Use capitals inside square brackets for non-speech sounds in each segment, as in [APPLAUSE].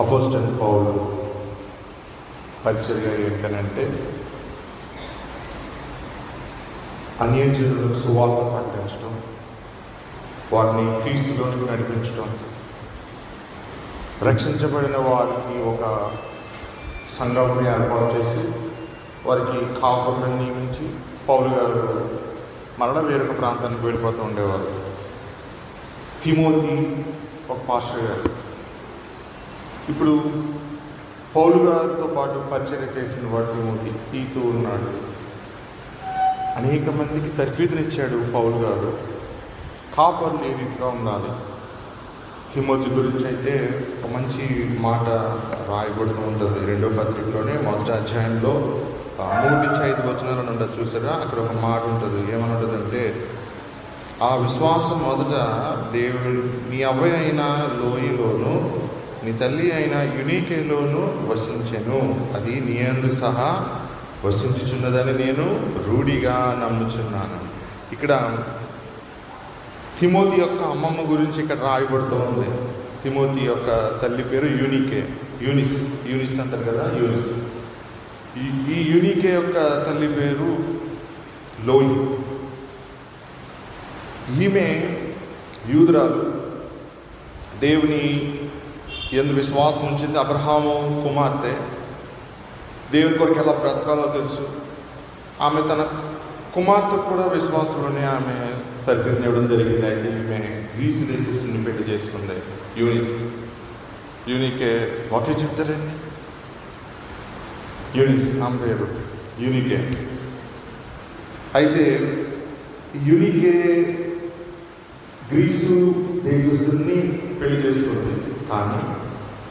Apostle పౌలు పరిచర్య ఏంటనంటే అన్యజనులకు సువార్త ప్రకటించడం వారిని క్రీస్తులోనికి నడిపించడం రక్షించబడిన వారికి ఒక సంఘం ఏర్పాటు చేసి వారికి కాపులను నియమించి పౌలు గారు మరణ వేరొక ప్రాంతానికి వెళ్ళిపోతూ ఉండేవారు. తిమోతి ఒక పాస్టర్ గారు. ఇప్పుడు పౌలు గారితో పాటు పరిచయం చేసిన వాడు తీతూ ఉన్నాడు. అనేక మందికి తర్ఫీదునిచ్చాడు పౌలు గారు. కాపర్లు ఏ రీతిగా ఉండాలి? తిమోతి గురించి అయితే ఒక మంచి మాట రాయబడుతూ ఉంటుంది. రెండో పత్రికలోనే మొదటి అధ్యాయంలో మూడు నుంచి ఐదు వచనాలను ఉండదు చూసారా? అక్కడ ఒక మాట ఉంటుంది. ఏమని ఉంటుందంటే ఆ విశ్వాసం మొదట దేవుడు మీ అవ్వ అయిన లోయలోను నీ తల్లి అయిన యునీకేలోను వసించెను. అది నీయందు సహా వసించుచున్నదని నేను రూఢిగా నమ్ముచున్నాను. ఇక్కడ తిమోతి యొక్క అమ్మమ్మ గురించి ఇక్కడ రాయబడుతూ ఉంది. తిమోతి యొక్క తల్లి పేరు యూనికే. యూనిస్. యూనిస్ అంటారు కదా యూనిస్. ఈ ఈ యూనికే యొక్క తల్లి పేరు లోయి. ఈమె యూదురాలు. దేవుని ఎందు విశ్వాసం ఉంచింది అబ్రహాము కుమార్తె. దేవుని కొరకు ఎలా బ్రతకాలో తెలుసు. ఆమె తన కుమార్తె కూడా విశ్వాసంలోనే ఆమె తరఫీని ఇవ్వడం జరిగింది. అయితే ఈమె గ్రీసు దేశస్తుని పెళ్ళి చేసుకుంది. యూనిస్ యూనికే ఒకే చెప్తారండి? యూనిస్ ఆమె పేరు యూనికే. అయితే యూనికే గ్రీసు దేశస్తుని పెళ్ళి చేసుకుంది. కానీ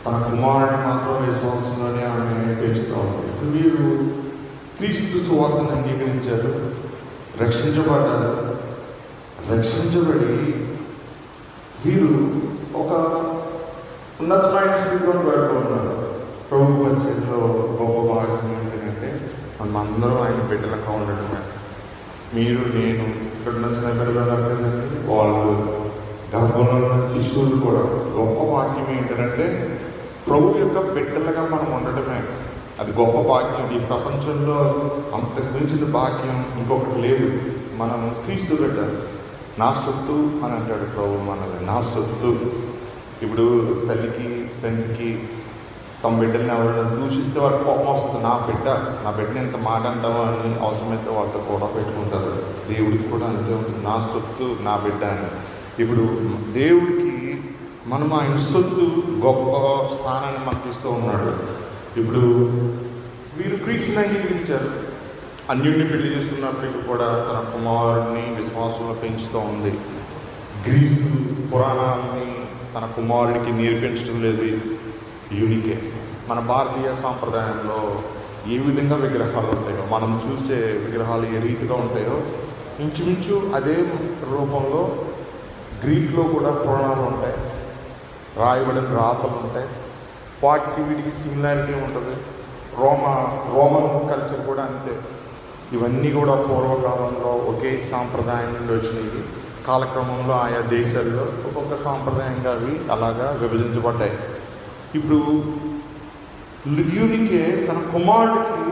తన కుమారుడిని మాత్రం విశ్వాసంలోనే ఆమె పెంచుతూ ఉంది. వీరు క్రీస్తు సువార్తను అంగీకరించారు రక్షించబడ్డారు. రక్షించబడి వీరు ఒక ఉన్నతమైన స్థితిలో వెళ్ళిపోతున్నారు ప్రభు పరిచయంలో గొప్ప భాగం ఏంటంటే మనమందరం ఆయన బిడ్డలుగా ఉండడమే మీరు నేను ఇక్కడ నచ్చిన చిన్నపిల్లలు వాళ్ళు గర్భంలో ఉన్న కూడా గొప్ప వాక్యం ఏంటంటే ప్రభు యొక్క బిడ్డలుగా మనం ఉండడమే. అది గొప్ప భాగ్యం. ఈ ప్రపంచంలో అంతకు మించిన భాగ్యం ఇంకొకటి లేదు. మనం క్రీస్తు బిడ్డ. నా సొత్తు అని అంటాడు ప్రభు మనది నా సొత్తు. ఇప్పుడు తల్లికి తండ్రికి తమ బిడ్డల్ని ఎవరైనా దూషిస్తే వాళ్ళకి కోపం వస్తుంది. నా బిడ్డ నా బిడ్డని ఎంత మాట అంటావా అని అవసరమైతే వాళ్ళతో కూడా పెట్టుకుంటారు. దేవుడికి కూడా అంతే ఉంటుంది. నా సొత్తు నా బిడ్డ అని. ఇప్పుడు దేవుడికి మనం ఆ సొత్తు గొప్ప స్థానాన్ని మనకి ఇస్తూ ఉన్నాడు. ఇప్పుడు వీరు క్రీస్తుని అంగీకరించారు అన్యుడిని పెళ్ళి చేసుకున్నప్పటికీ కూడా తన కుమారుడిని విశ్వాసంలో పెంచుతూ ఉంది. గ్రీసు పురాణాలని తన కుమారుడికి నేర్పించడం లేదు. యూనికే. మన భారతీయ సాంప్రదాయంలో ఏ విధంగా విగ్రహాలు ఉంటాయో మనం చూసే విగ్రహాలు ఏ రీతిగా ఉంటాయో ఇంచుమించు అదే రూపంలో గ్రీక్లో కూడా పురాణాలు ఉంటాయి. రాయబడిన రాతలు ఉంటాయి. వాటికి వీటికి సిమిలారిటీ ఉంటుంది. రోమా రోమన్ కల్చర్ కూడా అంతే. ఇవన్నీ కూడా పూర్వకాలంలో ఒకే సాంప్రదాయం నుండి వచ్చినవి కాలక్రమంలో ఆయా దేశాల్లో ఒక్కొక్క సాంప్రదాయంగా అవి అలాగా విభజించబడ్డాయి. ఇప్పుడు లిగ్యూనికే తన కుమారుడికి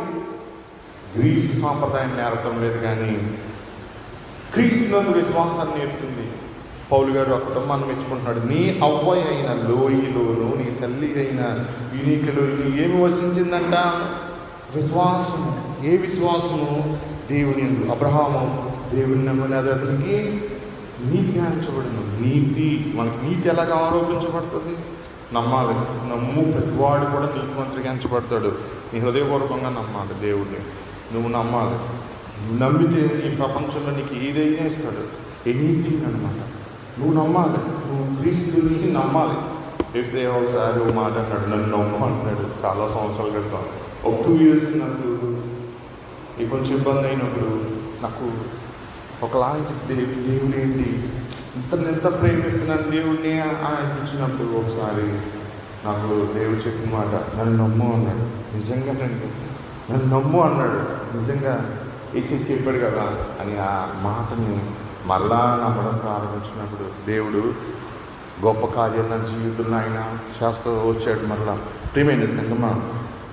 గ్రీసు సాంప్రదాయం నేర్పడం లేదు కానీ క్రీస్తులను విశ్వాసాన్ని నేర్పుతుంది. పౌలు గారు ఆ కుటుంబాన్ని మెచ్చుకుంటున్నాడు. నీ అవ్వ అయిన లోయలోను నీ తల్లి అయిన యూనికలో ఏమి వసించిందంట? విశ్వాసము. ఏ విశ్వాసము? దేవుని అబ్రహాము దేవుని నమ్మని అతనికి నీతి జ్ఞానించబడింది నీతి మనకి నీతి ఎలాగ ఆరోపించబడుతుంది? నమ్మాలి. నమ్ము. ప్రతివాడు కూడా నీతిమంతుడిగా ఎంచబడతాడు నీ హృదయపూర్వకంగా నమ్మాలి దేవుడిని నువ్వు నమ్మాలి. నమ్మితే ఈ ప్రపంచంలో నీకు ఏదైనా ఇస్తాడు. ఎనీథింగ్ అనమాట నువ్వు నమ్మాలి. నువ్వు క్రీస్తుని నమ్మాలి. వేస్తే ఒకసారి మాట అన్నాడు నన్ను నమ్ము అంటున్నాడు చాలా సంవత్సరాల క్రితం ఒక టూ ఇయర్స్ నాకు ఈ కొంచెం ఇబ్బంది అయినప్పుడు నాకు ఒకలాంటి దేవి దేవుడు ఏంటి? ఇంత ఎంత ప్రేమిస్తున్నాను. దేవుడిని అనిపించినప్పుడు ఒకసారి నాకు దేవుడు చెప్పిన మాట నన్ను నమ్ము అన్నాడు. నిజంగానండి నన్ను నమ్ము అన్నాడు. నిజంగా ఏసీ చెప్పాడు కదా అని ఆ మాటని మళ్ళా నమ్మడం ప్రారంభించినప్పుడు దేవుడు గొప్ప కార్యం నా జీవితంలో ఆయన శాస్త్ర వచ్చాడు మరలా ప్రియమైన సంగమా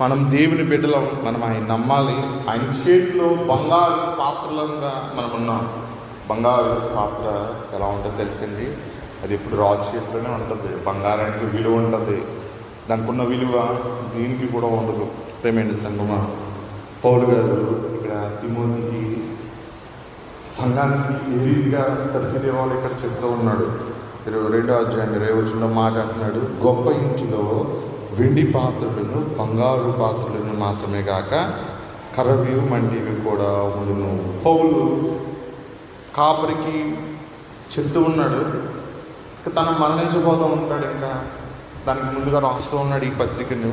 మనం దేవుని బిడ్డలం మనం ఆయన నమ్మాలి. ఆయన చేతిలో బంగారు పాత్రలంగా మనం ఉన్నాం. బంగారు పాత్ర ఎలా ఉంటుందో తెలిసింది అది ఇప్పుడు రాజు చేతిలోనే ఉంటుంది. బంగారానికి విలువ ఉంటుంది. దానికి ఉన్న విలువ దీనికి కూడా ఉండదు. ప్రేమైన సంగమా పౌరు గారు ఇక్కడ తిమోతికి సంఘానికి ఏ రీతిగా తరఫిదేవాళ్ళు ఇక్కడ చెప్తూ ఉన్నాడు? ఇరవై రెండో అధ్యాయం ఇరవై వచ్చిన మాట అంటున్నాడు గొప్ప ఇంటిలో వెండి పాత్రలను బంగారు పాత్రలను మాత్రమే కాక కర్రవి మంటివి కూడా ఉండును. పౌలు కాపరికి చెప్తూ ఉన్నాడు ఇక తను మరణించబోతూ ఉంటాడు ఇంకా. దానికి ముందుగా రాస్తూ ఉన్నాడు ఈ పత్రికను.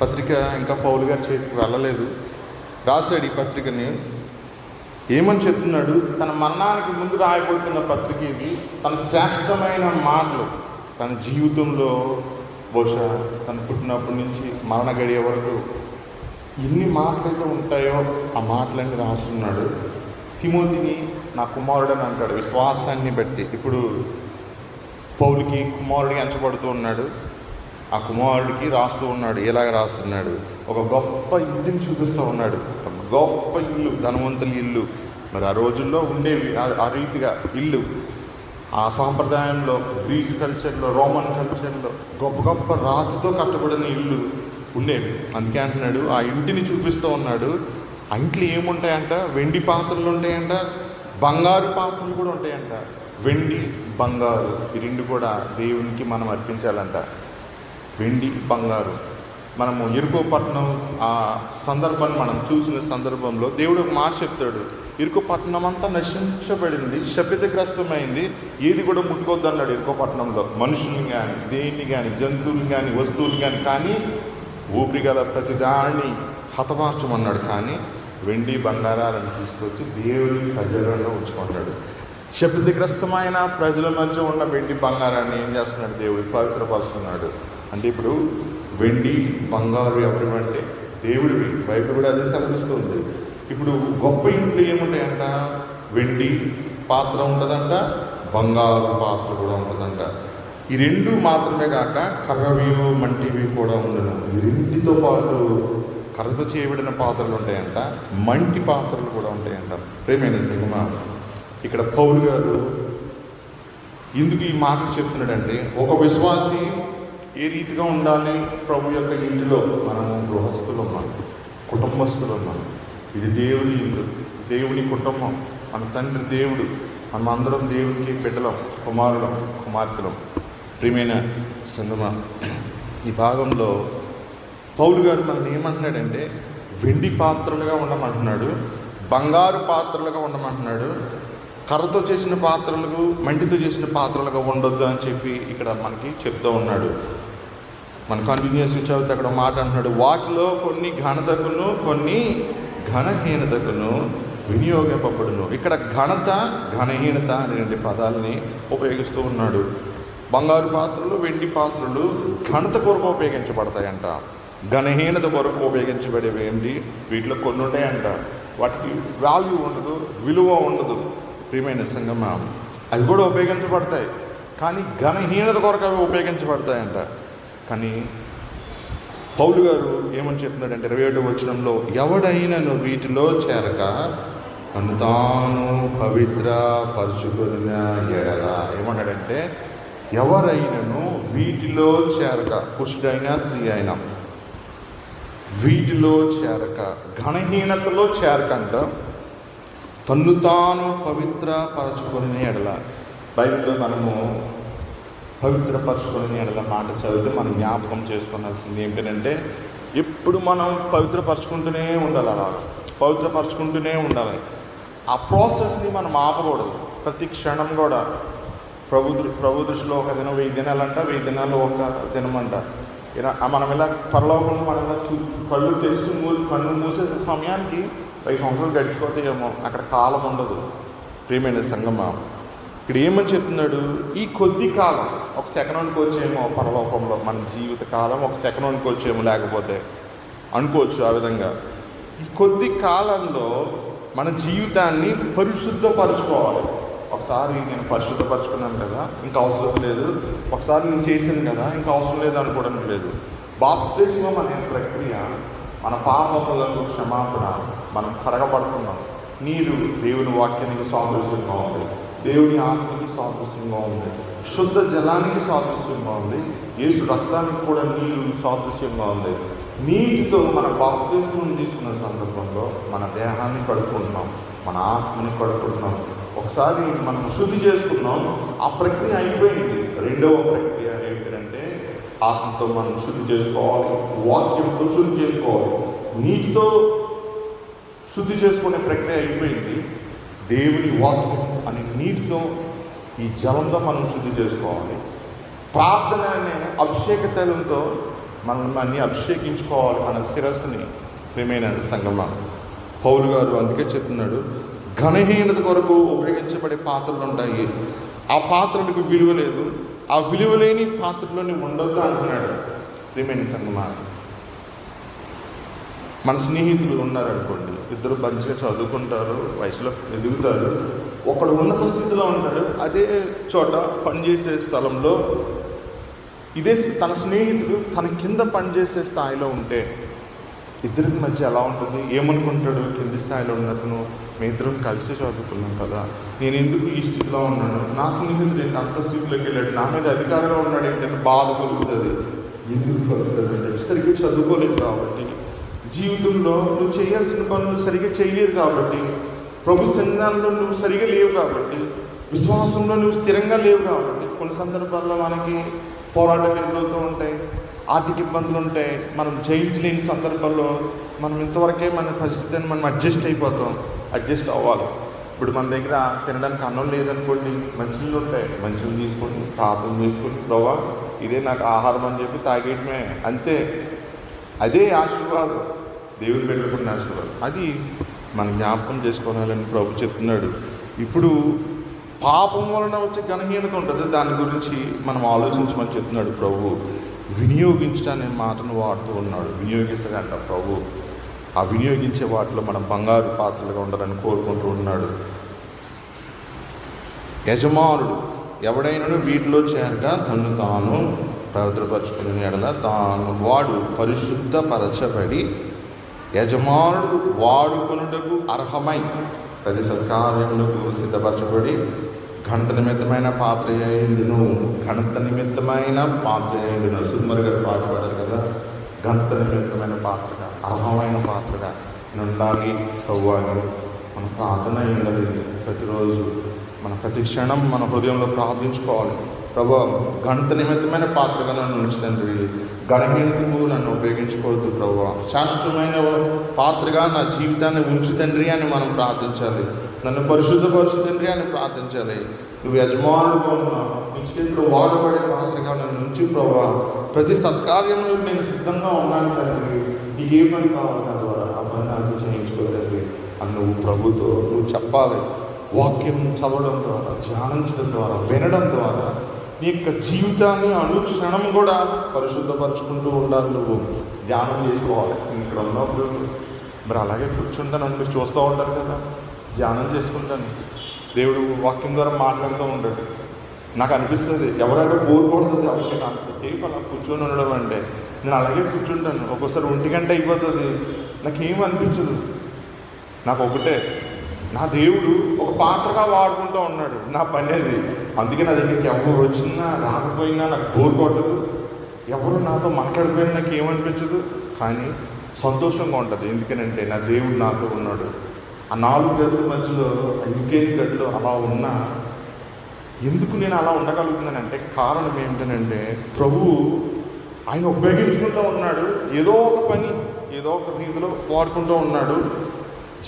పత్రిక ఇంకా పౌలు గారి చేతికి వెళ్ళలేదు. రాశాడు ఈ పత్రికని. ఏమని చెప్తున్నాడు? తన మరణానికి ముందు రాయబడుతున్న పత్రిక ఇది. తన శ్రేష్టమైన మాటలు తన జీవితంలో బహుశా తను పుట్టినప్పటి నుంచి మరణ గడియ వరకు ఎన్ని మాటలైతే ఉంటాయో ఆ మాటలన్నీ రాస్తున్నాడు. తిమోతిని నా కుమారుడు అని అంటాడు. విశ్వాసాన్ని బట్టి. ఇప్పుడు పౌలుకి కుమారుడికి ఎంచబడుతూ ఉన్నాడు. ఆ కుమారుడికి రాస్తూ ఉన్నాడు. ఇలాగ రాస్తున్నాడు? ఒక గొప్ప ఇంటిని చూపిస్తూ ఉన్నాడు. గొప్ప ఇల్లు ధనవంతుల ఇల్లు. మరి ఆ రోజుల్లో ఉండేవి ఆ- రీతిగా ఇల్లు. ఆ సాంప్రదాయంలో గ్రీస్ కల్చర్లో రోమన్ కల్చర్లో గొప్ప గొప్ప రాతితో కట్టబడిన ఇల్లు ఉండేవి. అందుకే అంటున్నాడు ఆ ఇంటిని చూపిస్తూ ఉన్నాడు. ఆ ఇంట్లో ఏముంటాయంట? వెండి పాత్రలు ఉంటాయంట బంగారు పాత్రలు కూడా ఉంటాయంట. వెండి బంగారు ఈ రెండు కూడా దేవునికి మనం అర్పించాలంట. వెండి బంగారు. మనము ఇరుకోపట్నం ఆ సందర్భాన్ని మనం చూసిన సందర్భంలో దేవుడు ఒక మాట చెప్తాడు. ఇరుకోపట్నం అంతా నశించబడింది శపితగ్రస్తమైంది ఏది కూడా ముట్టుకోవద్దు అన్నాడు ఇరుకోపట్నంలో. మనుషుల్ని కానీ దేన్ని కానీ జంతువులు కానీ వస్తువులు కానీ కానీ ఊపిరి గల ప్రతిదాన్ని హతమార్చమన్నాడు. కానీ వెండి బంగారాలను తీసుకొచ్చి దేవుని ప్రజలలో ఉంచుకున్నాడు. శబ్దగ్రస్తమైన ప్రజల మధ్య ఉన్న వెండి బంగారాన్ని ఏం చేస్తున్నాడు? దేవుడు పవిత్రపరుస్తున్నాడు. అంటే ఇప్పుడు వెండి బంగారు ఎవరివంటే దేవుడివి బైబిల్ కూడా అదే సెలవిస్తుంది ఇప్పుడు గొప్ప ఇంట్లో ఏముంటాయంట? వెండి పాత్ర ఉంటుందంట బంగారు పాత్ర కూడా ఉంటుందంట ఈ రెండు మాత్రమే కాక కర్రవి మంటివి కూడా ఉండను. ఈ రెండితో పాటు కర్రతో చేయబడిన పాత్రలు ఉంటాయంట మంటి పాత్రలు కూడా ఉంటాయంట. ప్రేమైన సినిమా ఇక్కడ పౌరు గారు ఎందుకు ఈ మాట చెప్తున్నాడంటే ఒక విశ్వాసి ఏ రీతిగా ఉండాలి? ప్రభు యొక్క ఇంటిలో మనము గృహస్థులు మనం కుటుంబస్తులు మనం ఇది దేవుని ఇల్లు దేవుని కుటుంబం. మన తండ్రి దేవుడు మనం అందరం దేవునికి బిడ్డలం కుమారులం కుమార్తెలం. ప్రియమైన సంగమ ఈ భాగంలో పౌలు గారు మనం ఏమంటున్నాడంటే వెండి పాత్రలుగా ఉండమంటున్నాడు బంగారు పాత్రలుగా ఉండమంటున్నాడు కర్రతో చేసిన పాత్రలకు మంటితో చేసిన పాత్రలుగా ఉండొద్దు అని చెప్పి ఇక్కడ మనకి చెప్తూ ఉన్నాడు. మన కంటిన్యూస్ చదివితే అక్కడ మాట అంటున్నాడు. వాటిలో కొన్ని ఘనతకును కొన్ని ఘనహీనతకును వినియోగింపబడును. ఇక్కడ ఘనత ఘనహీనత అనే రెండు పదాలని ఉపయోగిస్తూ ఉన్నాడు. బంగారు పాత్రలు వెండి పాత్రలు ఘనత కొరకు ఉపయోగించబడతాయంట. ఘనహీనత కొరకు ఉపయోగించబడేవి ఏంటి? వీటిలో కొన్ని ఉంటాయంట. వాటికి వాల్యూ ఉండదు విలువ ఉండదు. ప్రియమైన సంగమ అవి కూడా ఉపయోగించబడతాయి. కానీ ఘనహీనత కొరకు అవి ఉపయోగించబడతాయంట. కానీ పౌలు గారు ఏమని చెప్తున్నాడంటే ఇరవై ఏడు వచనంలో ఎవడైనను వీటిలో చేరక తను తాను పవిత్ర పరుచుకున్న ఎడల. ఏమన్నాడంటే ఎవరైనను వీటిలో చేరక పురుషుడైనా స్త్రీ అయినా వీటిలో చేరక ఘనహీనతలో చేరకంట తన్ను తాను పవిత్ర పరచుకొని ఎడల. బైబిల్లో మనము పవిత్రపరచుకుని ఎడల మాట చదివితే మనం జ్ఞాపకం చేసుకోవాల్సింది ఏంటంటే ఎప్పుడు మనం పవిత్రపరచుకుంటూనే ఉండాలి అలా. పవిత్రపరచుకుంటూనే ఉండాలి. ఆ ప్రాసెస్ని మనం ఆపకూడదు. ప్రతి క్షణం కూడా. ప్రభు ప్రభు దృష్టిలో ఒక దినం వెయ్యి దినాలంట వెయ్యి దినాలు ఒక దినమంట. ఇలా మనం ఇలా పరలోకంలో మనం ఇలా చూ కళ్ళు తెలిసి మూ కళ్ళు మూసే సమయానికి వెయ్యి సంవత్సరాలు గడిచిపోతాయేమో. అక్కడ కాలం ఉండదు. ప్రియమైన సంగమా ఇక్కడ ఏమని చెప్తున్నాడు? ఈ కొద్ది కాలం ఒక సెకండ్ అనుకోవచ్చేమో పరలోకంలో మన జీవిత కాలం ఒక సెకండ్ అనుకోవచ్చేమో లేకపోతే అనుకోవచ్చు ఆ విధంగా. ఈ కొద్ది కాలంలో మన జీవితాన్ని పరిశుద్ధపరచుకోవాలి. ఒకసారి నేను పరిశుద్ధపరచుకున్నాను కదా ఇంకా అవసరం లేదు. ఒకసారి నేను చేశాను కదా ఇంకా అవసరం లేదు అనుకోవడం లేదు. బాప్తిజం అనే ప్రక్రియ మన పాపములకు క్షమాపణ మనం కడగబడుతున్నాం. నీరు దేవుని వాక్యానికి సాదృశ్యంగా ఉంది దేవుని ఆత్మకి సాదృశ్యంగా ఉంది. శుద్ధ జలానికి సాదృశ్యంగా ఉంది. యేసు రక్తానికి కూడా నీరు సాదృశ్యంగా ఉంది. నీటితో మన బాప్తిస్మం తీసుకున్న సందర్భంలో మన దేహాన్ని కడుక్కుంటున్నాం మన ఆత్మని కడుక్కుంటున్నాం. ఒకసారి మనం శుద్ధి చేసుకున్నాం ఆ ప్రక్రియ అయిపోయింది. రెండవ ప్రక్రియ ఏంటంటే ఆత్మతో మనం శుద్ధి చేసుకోవాలి వాక్యంతో శుద్ధి చేసుకోవాలి. నీటితో శుద్ధి చేసుకునే ప్రక్రియ అయిపోయింది. దేవుని వాక్యం అనే నీటితో ఈ జలంతో మనం శుద్ధి చేసుకోవాలి. ప్రార్థన అనే అభిషేక తైలంతో మనం అన్ని అభిషేకించుకోవాలి మన శిరస్సుని ప్రేమైన సంగమ పౌలు గారు అందుకే చెప్తున్నాడు ఘనహీనత కొరకు ఉపయోగించబడే పాత్రలు ఉంటాయి. ఆ పాత్రలకు విలువ లేదు. ఆ విలువ లేని పాత్రలోని ఉండొద్దు అంటున్నాడు ప్రేమైన సంగమా మన స్నేహితులు ఉన్నారనుకోండి ఇద్దరు మంచిగా చదువుకుంటారు వయసులో ఎదుగుతారు. ఒకడు ఉన్నత స్థితిలో ఉంటాడు అదే చోట పనిచేసే స్థలంలో ఇదే తన స్నేహితుడు తన కింద పనిచేసే స్థాయిలో ఉంటే ఇద్దరికి మధ్య ఎలా ఉంటుంది? ఏమనుకుంటాడు? కింది స్థాయిలో ఉన్నతను మీ ఇద్దరం కలిసి చదువుకున్నాం కదా నేను ఎందుకు ఈ స్థితిలో ఉన్నాను? నా స్నేహితుడు ఏంటి? అంత స్థితిలోకి వెళ్ళాడు. నా మీద అధికారంలో ఉన్నాడు ఏంటంటే బాధ కలుగుతుంది. ఎందుకు కలుగుతాడు సరిగ్గా చదువుకోలేదు కాబట్టి జీవితంలో నువ్వు చేయాల్సిన పనులు సరిగా చేయలేదు కాబట్టి ప్రభు సన్నిధానంలో నువ్వు సరిగా లేవు కాబట్టి విశ్వాసంలో నువ్వు స్థిరంగా లేవు కాబట్టి కొన్ని సందర్భాల్లో మనకి పోరాటం ఎదురవుతూ ఉంటాయి ఆర్థిక ఇబ్బందులు ఉంటాయి మనం జయించలేని సందర్భాల్లో మనం ఇంతవరకే మన పరిస్థితిని మనం అడ్జస్ట్ అయిపోతాం అడ్జస్ట్ అవ్వాలి. ఇప్పుడు మన దగ్గర తినడానికి అన్నం లేదనుకోండి మంచినీళ్ళు ఉంటాయి. మంచినీళ్ళు తీసుకొని ప్రార్థన చేసుకొని ప్రభా ఇదే నాకు ఆహారం అని చెప్పి తాగేయటమే అంతే. అదే ఆశీర్వాదం. దేవుని పెట్టుకున్న ఆశీర్వాదం. అది మనం జ్ఞాపకం చేసుకోవాలని ప్రభు చెప్తున్నాడు. ఇప్పుడు పాపం వలన వచ్చే గణహీనత ఉంటుంది. దాని గురించి మనం ఆలోచించమని చెప్తున్నాడు ప్రభు. వినియోగించడానికి మాటను వాడుతూ ఉన్నాడు. వినియోగిస్తాడంట ప్రభు. ఆ వినియోగించే వాటిలో మనం బంగారు పాత్రలుగా ఉండాలని కోరుకుంటూ ఉన్నాడు. యజమానుడు ఎవడైనా వీటిలో చేరక తను తాను పవిత్రపరచుకుని ఎడల తాను వాడు పరిశుద్ధపరచబడి యజమానుడు వాడుకొనుటకు అర్హమై ప్రతి సత్కార్యములకు సిద్ధపరచబడి ఘనత నిమిత్తమైన పాత్ర అయ్యుండును ఘనత నిమిత్తమైన పాత్ర అయ్యుండును సుమర్ గారు పాట పాడారు కదా. ఘనత నిమిత్తమైన పాత్రగా అర్హమైన పాత్రగా నుండాలి అవ్వాలి ప్రవ్వాలి మన ప్రార్థన ఉండాలి ప్రతిరోజు మన ప్రతి క్షణం మన హృదయంలో ప్రార్థించుకోవాలి. ప్రభా గణిత నిమిత్తమైన పాత్రగా నన్ను ఉంచుతండ్రి గణహీనతకు నన్ను ఉపయోగించుకోవద్దు ప్రభు శాశ్వతమైన పాత్రగా నా జీవితాన్ని ఉంచు తండ్రి అని మనం ప్రార్థించాలి. నన్ను పరిశుద్ధపరచు తండ్రి అని ప్రార్థించాలి. నువ్వు యజమానుడుగా ఉన్నావు నీ వాడబడే పాత్రగా నన్ను ఉంచు ప్రభా ప్రతి సత్కార్యంలో నేను సిద్ధంగా ఉన్నాను తండ్రి. నీకు ఏ పని కావాలి ద్వారా ఆ పని నాకు అని నువ్వు ప్రభుతో నువ్వు చెప్పాలి. వాక్యం చదవడం ద్వారా ధ్యానించడం ద్వారా వినడం ద్వారా నీ యొక్క జీవితాన్ని అనుక్షణం కూడా పరిశుద్ధపరచుకుంటూ ఉండాలి నువ్వు. ధ్యానం చేసుకోవాలి. ఇక్కడ ఉన్నప్పుడు మరి అలాగే కూర్చుంటాను మీరు చూస్తూ ఉంటారు కదా. ధ్యానం చేసుకుంటాను. దేవుడు వాక్యం ద్వారా మాట్లాడుతూ ఉంటాడు. నాకు అనిపిస్తుంది ఎవరైనా బోర్ కొడుతుంది నాకు సేఫ్ అలా కూర్చొని ఉండడం అంటే నేను అలాగే కూర్చుంటాను. ఒక్కోసారి ఒంటి గంట అయిపోతుంది. నాకేం అనిపించదు. నాకు ఒకటే నా దేవుడు ఒక పాత్రగా వాడుకుంటూ ఉన్నాడు. నా పని అది అందుకే నా దగ్గరికి ఎవరు వచ్చినా రాకపోయినా నాకు బోర్ కొట్టదు. ఎవరు నాతో మాట్లాడిపోయినా నాకు ఏమనిపించదు? కానీ సంతోషంగా ఉంటుంది. ఎందుకనంటే నా దేవుడు నాతో ఉన్నాడు. ఆ నాలుగు గదుల మధ్యలో ఆ ఇంకేం గదిలో అలా ఉన్నా ఎందుకు నేను అలా ఉండగలుగుతున్నానంటే కారణం ఏంటనంటే ప్రభువు ఆయన ఉపయోగించుకుంటూ ఉన్నాడు. ఏదో ఒక పని ఏదో ఒక రీతిలో వాడుకుంటూ ఉన్నాడు.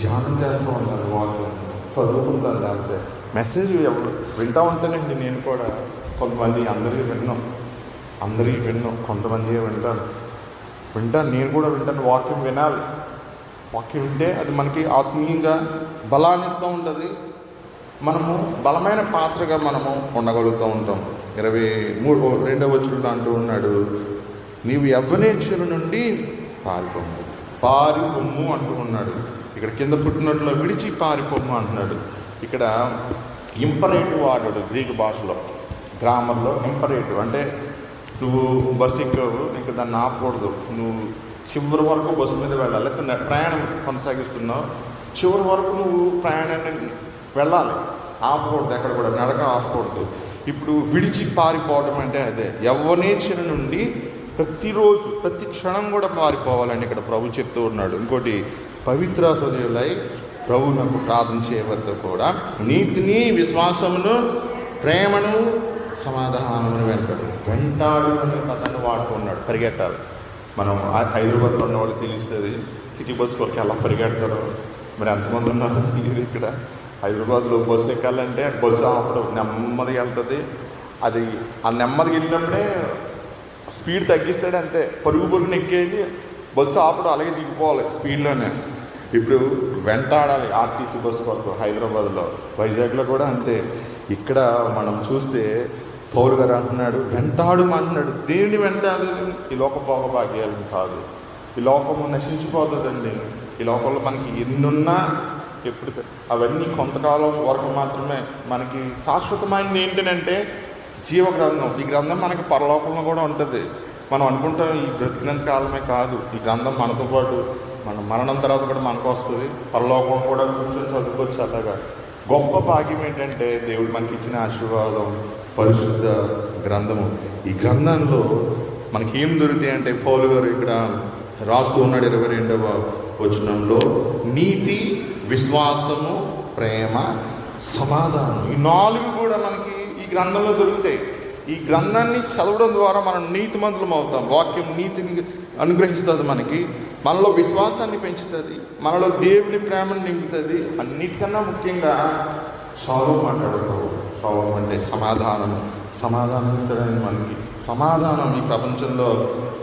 ధ్యానం చేస్తూ ఉన్నాడు వాళ్ళు. చదువుకుంటాను లేకపోతే మెసేజ్ ఎవరు వింటూ ఉంటానండి నేను కూడా కొంతమంది అందరికీ విన్నాం. అందరికీ విన్నాం. కొంతమంది వింటాను వింటాను నేను కూడా వింటాను. వాక్యం వినాలి. వాక్యం వింటే అది మనకి ఆత్మీయంగా బలాన్నిస్తూ ఉంటుంది. మనము బలమైన పాత్రగా మనము ఉండగలుగుతూ ఉంటాం. ఇరవై మూడు రెండవ వచ్చినట్టు అంటూ ఉన్నాడు నీవు యవ్వనేచ్చుల నుండి పారిపోము పారిపొమ్ము అంటూ ఉన్నాడు. ఇక్కడ కింద పుట్టినట్లో విడిచి పారిపోము అంటున్నాడు. ఇక్కడ ఇంపరేటివ్ వాడాడు గ్రీక్ భాషలో గ్రామర్లో ఇంపరేటివ్. అంటే నువ్వు బస్సు ఎక్కావు ఇంకా దాన్ని ఆపకూడదు. నువ్వు చివరి వరకు బస్సు మీద వెళ్ళాలి. లేకపోతే ప్రయాణం కొనసాగిస్తున్నావు. చివరి వరకు నువ్వు ప్రయాణాన్ని వెళ్ళాలి. ఆపకూడదు ఎక్కడ కూడా. నడక ఆపకూడదు. ఇప్పుడు విడిచి పారిపోవడం అంటే అదే. యవ్వనేచ్ఛన నుండి ప్రతిరోజు ప్రతి క్షణం కూడా పారిపోవాలని ఇక్కడ ప్రభు చెప్తూ ఉన్నాడు. ఇంకోటి పవిత్ర హృదయులై ప్రభువునకు ప్రార్థన చేయవద్దు కూడా నీతిని విశ్వాసమును ప్రేమను సమాధానమును వెంటాడు వెంటాడు అనే పదాన్ని వాడుతున్నాడు పరిగెట్టాలి. మనం హైదరాబాద్లో ఉన్నవాళ్ళు తెలుస్తుంది సిటీ బస్ కొరకు ఎలా పరిగెడతారు? మరి ఎంతమంది ఉన్నారో తెలియదు [LAUGHS] ఇక్కడ? హైదరాబాద్లో బస్సు ఎక్కాలంటే బస్సు ఆపడం నెమ్మదిగా వెళ్తుంది. అది ఆ నెమ్మదిగా వెళ్ళినప్పుడే స్పీడ్ తగ్గిస్తాడు అంతే. పరుగు పరుగున ఎక్కేది బస్సు ఆపడం అలాగే దిగిపోవాలి స్పీడ్లోనే. ఇప్పుడు వెంటాడాలి ఆర్టీసీ బస్సు కొరకు హైదరాబాద్లో. వైజాగ్లో కూడా అంతే. ఇక్కడ మనం చూస్తే పౌరు గారు అంటున్నాడు వెంటాడు అంటున్నాడు. దేని వెంటాడు ఈ లోక భోగభాగ్యాలను కాదు. ఈ లోకము నశించిపోతుందండి. ఈ లోకంలో మనకి ఎన్నున్నా ఎప్పుడు అవన్నీ కొంతకాలం వరకు మాత్రమే మనకి శాశ్వతమైనది ఏంటంటే జీవ గ్రంథం ఈ గ్రంథం మనకి పరలోకంలో కూడా ఉంటుంది. మనం అనుకుంటాం ఈ బ్రతికినంత కాలమే కాదు. ఈ గ్రంథం మనతో పాటు మన మరణం తర్వాత కూడా మనకు వస్తుంది. పరలోకం కూడా కూర్చొని చదువుకోవచ్చు అలాగా గొప్ప భాగ్యం ఏంటంటే దేవుడు మనకి ఇచ్చిన ఆశీర్వాదం పరిశుద్ధ గ్రంథము. ఈ గ్రంథంలో మనకి ఏం దొరుకుతాయి అంటే పౌలు గారు ఇక్కడ రాస్తూ ఉన్నాడు ఇరవై రెండవ వచనంలో నీతి విశ్వాసము ప్రేమ సమాధానం. ఈ నాలుగు కూడా మనకి ఈ గ్రంథంలో దొరుకుతాయి. ఈ గ్రంథాన్ని చదవడం ద్వారా మనం నీతిమంతులం అవుతాం. వాక్యం నీతిని అనుగ్రహిస్తుంది మనకి. మనలో విశ్వాసాన్ని పెంచుతుంది మనలో దేవుని ప్రేమను నింపుతుంది. అన్నిటికన్నా ముఖ్యంగా సౌరం మాట్లాడతావు సౌరం అంటే సమాధానం. సమాధానం ఇస్తాడని మనకి. సమాధానం ఈ ప్రపంచంలో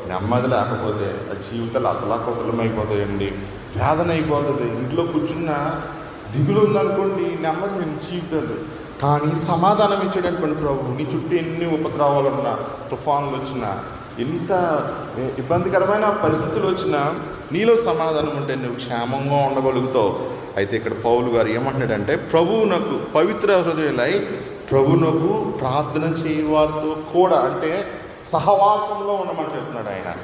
నెమ్మది లేకపోతే ఆ జీవితాలు అతలాకుతలం అయిపోతాయండి వేదన అయిపోతుంది. ఇంట్లో కూర్చున్న దిగులు ఉందనుకోండి నెమ్మది లేని జీవితాలు. కానీ సమాధానం ఇచ్చేటటువంటి ప్రభు నీ చుట్టూ ఎన్ని ఉపద్రవాలున్నా తుఫాన్లు వచ్చినా ఎంత ఇబ్బందికరమైన పరిస్థితులు వచ్చినా నీలో సమాధానం ఉంటే నువ్వు క్షేమంగా ఉండగలుగుతావు. అయితే ఇక్కడ పౌలు గారు ఏమంటున్నాడంటే ప్రభువునకు పవిత్ర హృదయులై ప్రభునకు ప్రార్థన చేయవారితో కూడా అంటే సహవాసంలో ఉండమని చెప్తున్నాడు ఆయన.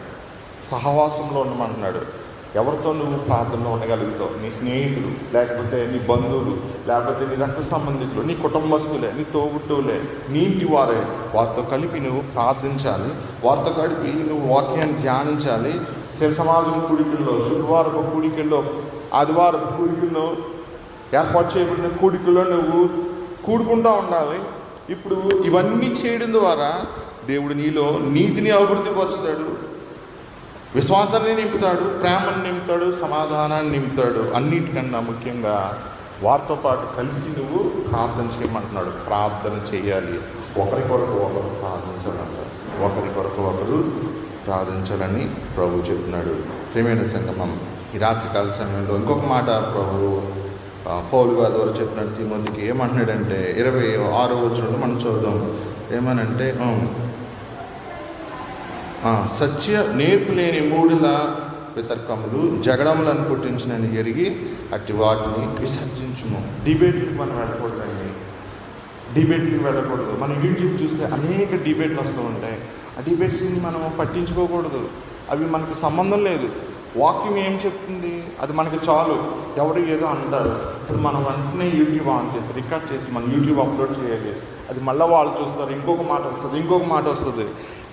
సహవాసంలో ఉండమంటున్నాడు. ఎవరితో నువ్వు ప్రార్థనలో ఉండగలుగుతావు? నీ స్నేహితులు లేకపోతే నీ బంధువులు లేకపోతే నీ రక్త సంబంధికులు నీ కుటుంబస్తులే నీ తోబుట్టువులే నీ ఇంటి వారే. వారితో కలిపి నువ్వు ప్రార్థించాలి. వారితో కలిపి నువ్వు వాక్యాన్ని ధ్యానించాలి. స్థిర సమాజం కూడికల్లో శుక్రవారపు కూడికల్లో ఆదివారపు కూడికల్లో ఏర్పాటు చేయబడిన కూడికల్లో నువ్వు కూడుకుండా ఉండాలి. ఇప్పుడు ఇవన్నీ చేయడం ద్వారా దేవుడు నీలో నీతిని అభివృద్ధి పరుస్తాడు విశ్వాసాన్ని నింపుతాడు ప్రేమను నింపుతాడు సమాధానాన్ని నింపుతాడు. అన్నిటికన్నా ముఖ్యంగా వారితో పాటు కలిసి నువ్వు ప్రార్థన చేయమంటున్నాడు. ప్రార్థన చేయాలి. ఒకరి కొరకు ఒకరు ప్రార్థించాలంటారు. ఒకరి కొరకు ఒకరు ప్రార్థించాలని ప్రభు చెప్తున్నాడు. ప్రేమైన సంగమం. ఈ రాత్రికాల సమయంలో ఇంకొక మాట ప్రభు పౌలు గారి ద్వారా చెప్పినట్టు తిమోతికి ఏమంటున్నాడంటే ఇరవై ఆరో వచ్చినట్టు మనం చూద్దాం ఏమనంటే సత్య నేర్పు లేని మూడుల వితర్కములు జగడములను పుట్టించినని ఎరిగి అట్టి వాటిని విసర్జించుము. డిబేట్లకు మనం వెళ్ళకూడదండి. డిబేట్లకు వెళ్ళకూడదు. మనం యూట్యూబ్ చూస్తే అనేక డిబేట్లు వస్తూ ఉంటాయి. డిబేట్స్ని మనం పట్టించుకోకూడదు. అవి మనకు సంబంధం లేదు. వాక్యం ఏం చెప్తుంది? అది మనకి చాలు. ఎవరు ఏదో అంటారు. ఇప్పుడు మనం వెంటనే యూట్యూబ్ ఆన్ చేసి రికార్డ్ చేసి మనం యూట్యూబ్ అప్లోడ్ చేయాలి. అది మళ్ళీ వాళ్ళు చూస్తారు. ఇంకొక మాట వస్తుంది ఇంకొక మాట వస్తుంది.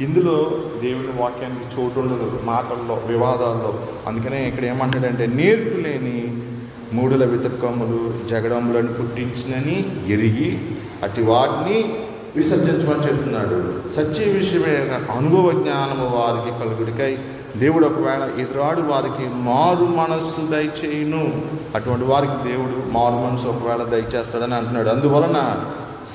ఇందులో దేవుని వాక్యానికి చోటు ఉండదు. మాటల్లో వివాదాల్లో. అందుకనే ఇక్కడ ఏమంటాడంటే నేర్పు లేని మూడుల వితర్కములు జగడములను పుట్టించినని ఎరిగి అటు వాటిని విసర్జించమని చెప్తున్నాడు. సత్య విషయమైన అనుభవ జ్ఞానము వారికి కలుగుడికై. దేవుడు ఒకవేళ ఎదురాడు వారికి మారు మనస్సు దయచేయును. అటువంటి వారికి దేవుడు మారు మనసు ఒకవేళ దయచేస్తాడని అంటున్నాడు. అందువలన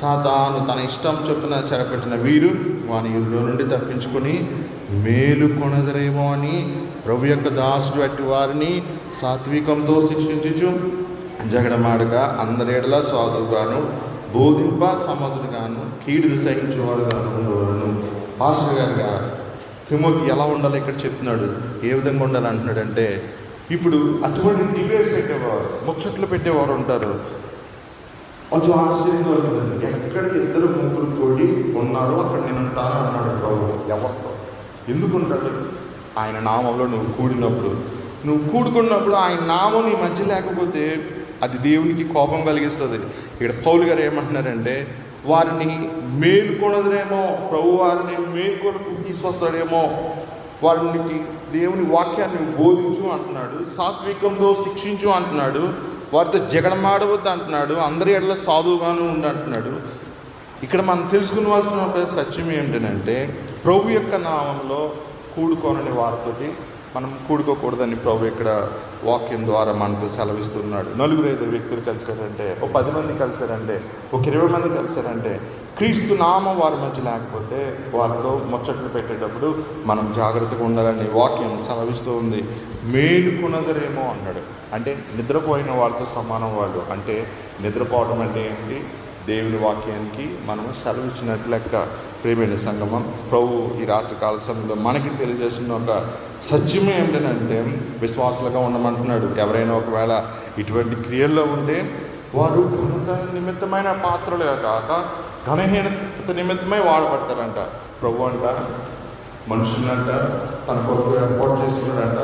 సాతాను తన ఇష్టం చొప్పున చెరపెట్టిన వీరు వాని ఇల్లు నుండి తప్పించుకొని మేలు కొనదరేమో అని ప్రభు యొక్క దాసుడు అట్టి వారిని సాత్వికంతో శిక్షించు జగడమాడగా అందరేడలా స్వాదుగాను బోధింప సమధుడుగాను కీడును సహించేవాడుగా ఉండవలను పాస్టర్ గారుగా తిమోతి ఎలా ఉండాలో ఇక్కడ చెప్తున్నాడు. ఏ విధంగా ఉండాలి? అంటున్నాడంటే ఇప్పుడు అటువంటి డిబేట్స్ పెట్టేవారు ముచ్చట్లు పెట్టేవారు ఉంటారు. కొంచెం ఆశ్చర్యంగా ఉంటుంది ఎక్కడ ఇద్దరు ముగ్గురు కూడి ఉన్నారో అక్కడ నేను ఉంటాను అన్నాడు ప్రభు. ఎవరితో? ఎందుకుంటాడు ఆయన నామంలో నువ్వు కూడినప్పుడు. నువ్వు కూడుకున్నప్పుడు ఆయన నామం నీ మధ్య లేకపోతే అది దేవునికి కోపం కలిగిస్తుంది. ఇక్కడ పౌలు గారు ఏమంటున్నారంటే వారిని మేలుకొనదేమో ప్రభు వారిని మేలుకొనకు తీసుకొస్తాడేమో వారికి దేవుని వాక్యాన్ని బోధించు అంటున్నాడు సాత్వికంతో శిక్షించు అంటున్నాడు వారితో జగడమాడవద్దు అంటున్నాడు అందరి ఎడల సాధువుగాను ఉండు అంటున్నాడు. ఇక్కడ మనం తెలుసుకునవలసిన ఒక సత్యం ఏంటంటే ప్రభు యొక్క నామంలో కూడుకోనని వారితోటి మనం కూడుకోకూడదని ప్రభు ఇక్కడ వాక్యం ద్వారా మనతో సెలవిస్తున్నాడు. నలుగురు ఐదు వ్యక్తులు కలిశారంటే ఒక పది మంది కలిశారంటే ఒక ఇరవై మంది కలిశారంటే క్రీస్తు నామం వారి మధ్య లేకపోతే వారితో ముచ్చట్లు పెట్టేటప్పుడు మనం జాగ్రత్తగా ఉండాలని వాక్యం సెలవిస్తూ ఉంది. మేలుకున్నదరేమో అన్నాడు. అంటే నిద్రపోయిన వారితో సమానం వాళ్ళు అంటే నిద్రపోవడం అంటే ఏంటి? దేవుని వాక్యానికి మనం సెలవిచ్చినట్లు లెక్క. ప్రేమైన సంగమం ప్రభు ఈ రాత్రి కాల సమయంలో మనకి తెలియజేస్తున్న ఒక సత్యం ఏంటంటే విశ్వాసులుగా ఉండమంటున్నాడు. ఎవరైనా ఒకవేళ ఇటువంటి క్రియల్లో ఉంటే వారు ఘనత నిమిత్తమైన పాత్రలే కాక ఘనహీనత నిమిత్తమై వాడబడతారంట ప్రభు అంట మనుషులంట తన కొరకు ఏర్పాటు చేస్తున్నాడంట.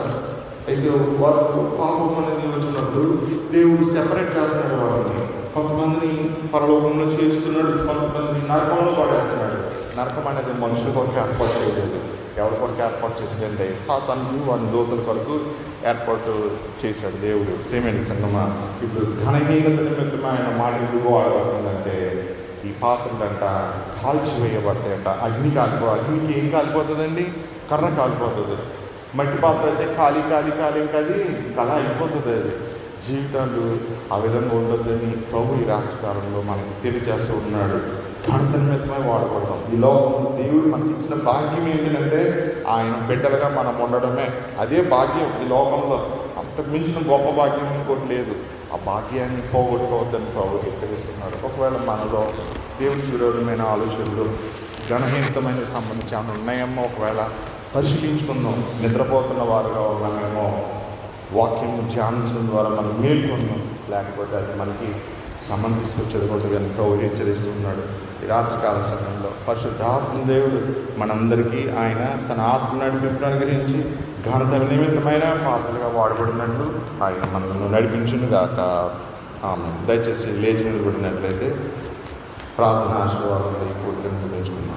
అయితే వాళ్ళు పాపం అనేది వచ్చినప్పుడు దేవుడు సెపరేట్ చేస్తున్నాడు వాళ్ళని కొంతమందిని పరలోకంలో చేస్తున్నాడు కొంతమంది నరకంలో పడేస్తున్నాడు. నరకం అనేది మనుషుల కొరకు ఏర్పాటు చేయలేదు. ఎవరి కొరకు ఏర్పాటు చేసిందంటే సాతానికి వాని దోతుల కొరకు ఏర్పాటు చేశాడు దేవుడు. ప్రేమైన సంగమా? ఇప్పుడు ఘనహీనత పెట్టిన ఆయన మాట వాడబడుతుందంటే ఈ పాత్రలంట కాల్చి వేయబడతాయంట అగ్ని కాలిపో అగ్నికి ఏం కాలిపోతుందండి? కర్ర కాలిపోతుంది. మట్టి పాత్ర అయితే ఖాళీ ఖాళీ ఖాళీ కాదు కళ అయిపోతుంది అది. జీవితాలు ఆ విధంగా ఉండొద్దని ప్రభు ఈ రాజకాలంలో మనకి తెలియజేస్తూ ఉన్నాడు. ఘనత వాడుకుంటాం. ఈ లోకం దేవుడు మనకి ఇచ్చిన భాగ్యం ఏంటంటే ఆయన బిడ్డలుగా మనం ఉండడమే. అదే భాగ్యం ఈ లోకంలో. అంతకు మించిన గొప్ప భాగ్యం ఇంకోటి లేదు. ఆ భాగ్యాన్ని పోగొట్టుకోవద్దని ప్రభు హెచ్చరిస్తున్నాడు. ఒకవేళ మనలో దేవునికి విరోధమైన ఆలోచనలు గణహీనతమైన సంబంధించి ఏమైనా ఉన్నాయేమో ఒకవేళ పరిశీలించుకుందాం. నిద్రపోతున్న వారుగా ఉన్నామేమో వాక్యం ధ్యానించడం ద్వారా మనం మేల్కొన్నాం లేకపోతే అది మనకి శ్రమం తీసుకొచ్చేది కూడా కానీ ప్రభు హెచ్చరిస్తున్నాడు. రాత్రికాల సమయంలో. పరిశుద్ధాత్మ దేవుడు మనందరికీ ఆయన తన ఆత్మ నడిపింపును అనుగ్రహించి ఘనత నిమిత్తమైన పాత్రగా వాడబడినట్లు ఆయన మనల్ని నడిపించును గాక ఆమె దయచేసి లేచి నిలబడినట్లయితే ప్రార్థన ఆశీర్వాదం ఈ కూడికను ముగించుకున్నాం